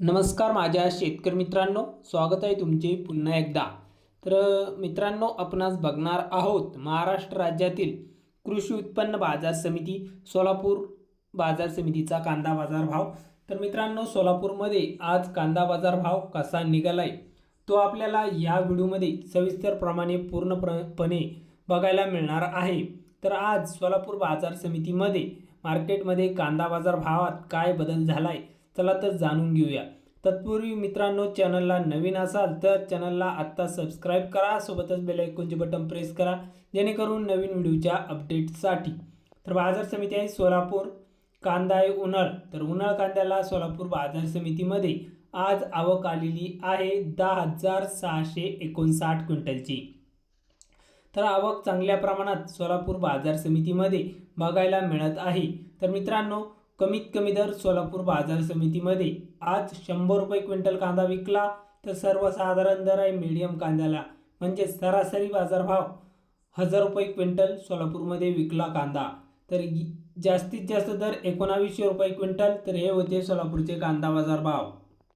नमस्कार माझ्या शेतकरी मित्रांनो स्वागत आहे तुमचे पुन्हा एकदा. तर मित्रांनो आपणास बघणार आहोत महाराष्ट्र राज्यातील कृषी उत्पन्न बाजार समिती सोलापूर बाजार समितीचा कांदा बाजार भाव. तर मित्रांनो सोलापूरमध्ये आज कांदा बाजार भाव कसा निघाला आहे तो आपल्याला या व्हिडिओमध्ये सविस्तरप्रमाणे पूर्णपणे बघायला मिळणार आहे. तर आज सोलापूर बाजार समितीमध्ये मार्केटमध्ये कांदा बाजार भावात काय बदल झाला आहे चला तर जाणून घेऊया. तत्पूर्वी मित्रांनो चॅनलला नवीन असाल तर चॅनलला आत्ता सबस्क्राईब करा सोबतच बेल आयकॉनचे बटन प्रेस करा जेणेकरून नवीन व्हिडिओच्या अपडेटसाठी तर बाजार समिती आहे सोलापूर कांदा आहे उन्हाळ. तर उन्हाळ कांद्याला सोलापूर बाजार समितीमध्ये आज आवक आलेली आहे दहा हजार सहाशे एकोणसाठ क्विंटलची. तर आवक चांगल्या प्रमाणात सोलापूर बाजार समितीमध्ये बघायला मिळत आहे. तर मित्रांनो कमीत कमी दर सोलापूर बाजार समितीमध्ये आज शंभर रुपये क्विंटल कांदा विकला तर सर्वसाधारण दर आहे मीडियम कांद्याला. म्हणजे सरासरी बाजारभाव हजार रुपये क्विंटल सोलापूरमध्ये विकला कांदा. तर जास्तीत जास्त दर एकोणावीसशे रुपये क्विंटल तर हे होते सोलापूरचे कांदा बाजार भाव